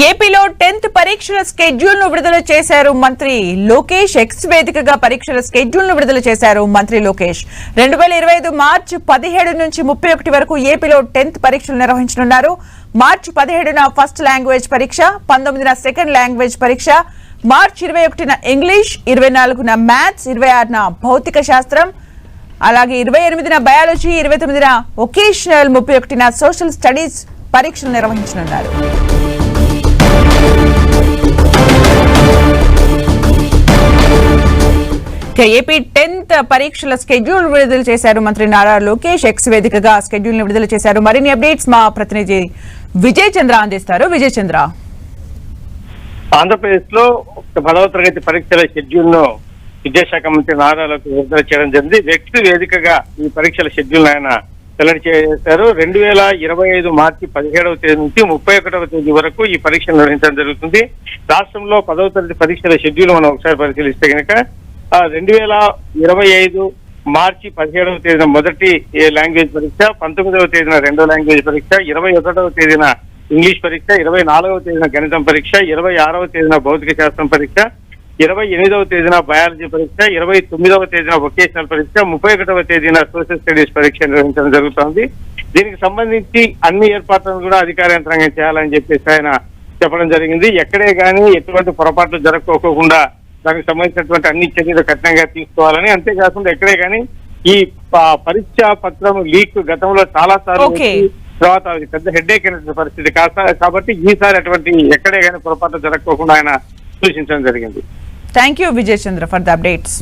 ఏపీలో టెన్త్ పరీక్షల స్కెడ్యూల్ను విడుదల చేశారు మంత్రి లోకేష్. ఎక్స్ వేదికగా పరీక్షల స్కెడ్యూల్ను విడుదల చేశారు మంత్రి లోకేష్. రెండు వేల ఇరవై ఐదు మార్చి పదిహేడు నుంచి ముప్పై ఒకటి వరకు ఏపీలో టెన్త్ పరీక్షలు నిర్వహించనున్నారు. మార్చి పదిహేడున ఫస్ట్ లాంగ్వేజ్ పరీక్ష పంతొమ్మిదిన సెకండ్ లాంగ్వేజ్ పరీక్ష మార్చి ఇరవై ఒకటిన ఇంగ్లీష్ ఇరవై నాలుగున మ్యాథ్స్ ఇరవై ఆరున భౌతిక శాస్త్రం అలాగే ఇరవై ఎనిమిదిన బయాలజీ ఇరవై తొమ్మిదిన ఒకేషనల్ ముప్పై ఒకటిన సోషల్ స్టడీస్ పరీక్షలు నిర్వహించనున్నారు. ఏపీ టెన్త్ పరీక్షల స్కెడ్యూల్ విడుదల చేశారు మంత్రి నారా లోకేష్. ఎక్స్ వేదికగా స్కెడ్యూల్ని విడుదల చేశారు. మరిన్ని అప్డేట్స్ మా ప్రతినిధి విజయ్ చంద్ర అందిస్తారు. విజయ్ చంద్ర. ఆంధ్రప్రదేశ్లో పదవ తరగతి పరీక్షల షెడ్యూల్ను విద్యాశాఖ మంత్రి నారాలకు విడుదల చేయడం జరిగింది. వ్యక్తి వేదికగా ఈ పరీక్షల షెడ్యూల్ ఆయన వెల్లడి చేశారు. రెండు వేల ఇరవై ఐదు మార్చి పదిహేడవ తేదీ నుంచి ముప్పై ఒకటవ తేదీ వరకు ఈ పరీక్షలు నిర్వహించడం జరుగుతుంది. రాష్ట్రంలో పదవ తరగతి పరీక్షల షెడ్యూల్ మనం ఒకసారి పరిశీలిస్తే కనుక రెండు వేల ఇరవై ఐదు మార్చి పదిహేడవ తేదీన మొదటి ఏ లాంగ్వేజ్ పరీక్ష పంతొమ్మిదవ తేదీన రెండో లాంగ్వేజ్ పరీక్ష ఇరవై ఒకటవ తేదీన ఇంగ్లీష్ పరీక్ష ఇరవై నాలుగవ తేదీన గణితం పరీక్ష ఇరవై ఆరవ తేదీన భౌతిక శాస్త్రం పరీక్ష ఇరవై ఎనిమిదవ తేదీన బయాలజీ పరీక్ష ఇరవై తొమ్మిదవ తేదీన వొకేషనల్ పరీక్ష ముప్పై ఒకటవ తేదీన సోషల్ స్టడీస్ పరీక్ష నిర్వహించడం జరుగుతోంది. దీనికి సంబంధించి అన్ని ఏర్పాట్లను కూడా అధికార యంత్రాంగం చేయాలని చెప్పేసి ఆయన చెప్పడం జరిగింది. ఎక్కడే కానీ ఎటువంటి పొరపాట్లు జరగకోకుండా దానికి సంబంధించినటువంటి అన్ని చర్యలు కఠినంగా తీసుకోవాలని అంతేకాకుండా ఎక్కడే కానీ ఈ పరీక్షా పత్రం లీక్ గతంలో చాలా సార్లు తర్వాత అది పెద్ద హెడ్ఏక్ అయిన పరిస్థితి కాస్త కాబట్టి ఈసారి అటువంటి ఎక్కడే కానీ పొరపాట్లు జరగకోకుండా ఆయన సూచించడం జరిగింది. Thank you Vijay Chandra for the updates